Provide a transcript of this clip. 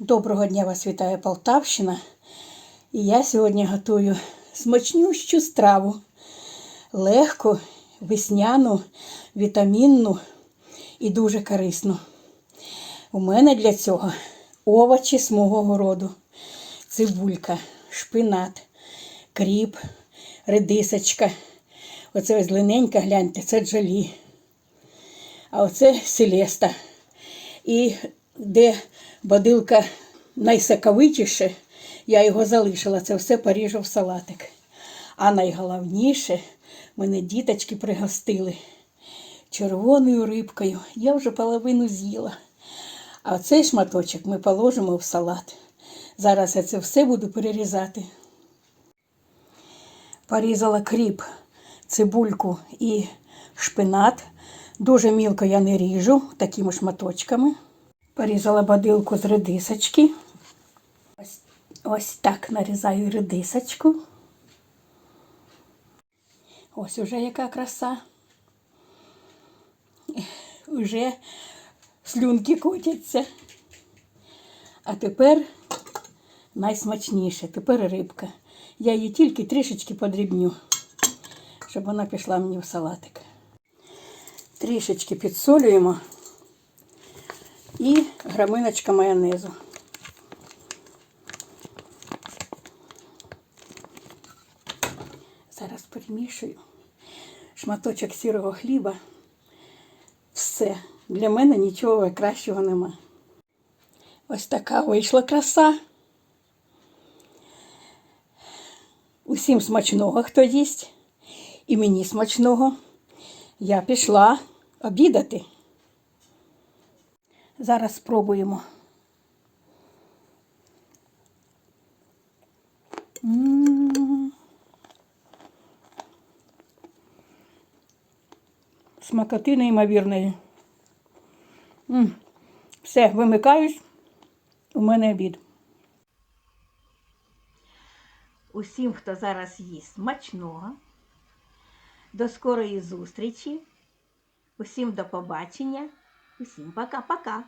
Доброго дня вас вітає Полтавщина. І я сьогодні готую смачнющу страву. Легку, весняну, вітамінну і дуже корисну. У мене для цього овочі з мого городу, цибулька, шпинат, кріп, редисочка. Оце ось длинненька, гляньте, це джолі. А оце селеста. І де бадилка найсоковитіше, я його залишила. Це все поріжу в салатик. А найголовніше, мене діточки пригостили червоною рибкою. Я вже половину з'їла. А цей шматочок ми положимо в салат. Зараз я це все буду перерізати. Порізала кріп, цибульку і шпинат. Дуже мілко я не ріжу такими шматочками. Порізала бадилку з редисочки. Ось, ось так нарізаю редисочку. Ось уже яка краса. Уже слюнки котяться. А тепер найсмачніше. Тепер рибка. Я її тільки трішечки подрібню, щоб вона пішла мені в салатик. Трішечки підсолюємо і граминочка майонезу. Зараз перемішую шматочок сірого хліба. Все. Для мене нічого кращого нема. Ось така вийшла краса. Усім смачного, хто їсть. І мені смачного. Я пішла обідати. Зараз спробуємо. Смакоти неймовірної. Все, вимикаюсь. У мене обід. Усім, хто зараз їсть смачного. До скорої зустрічі. Усім до побачення. Усім пока-пока.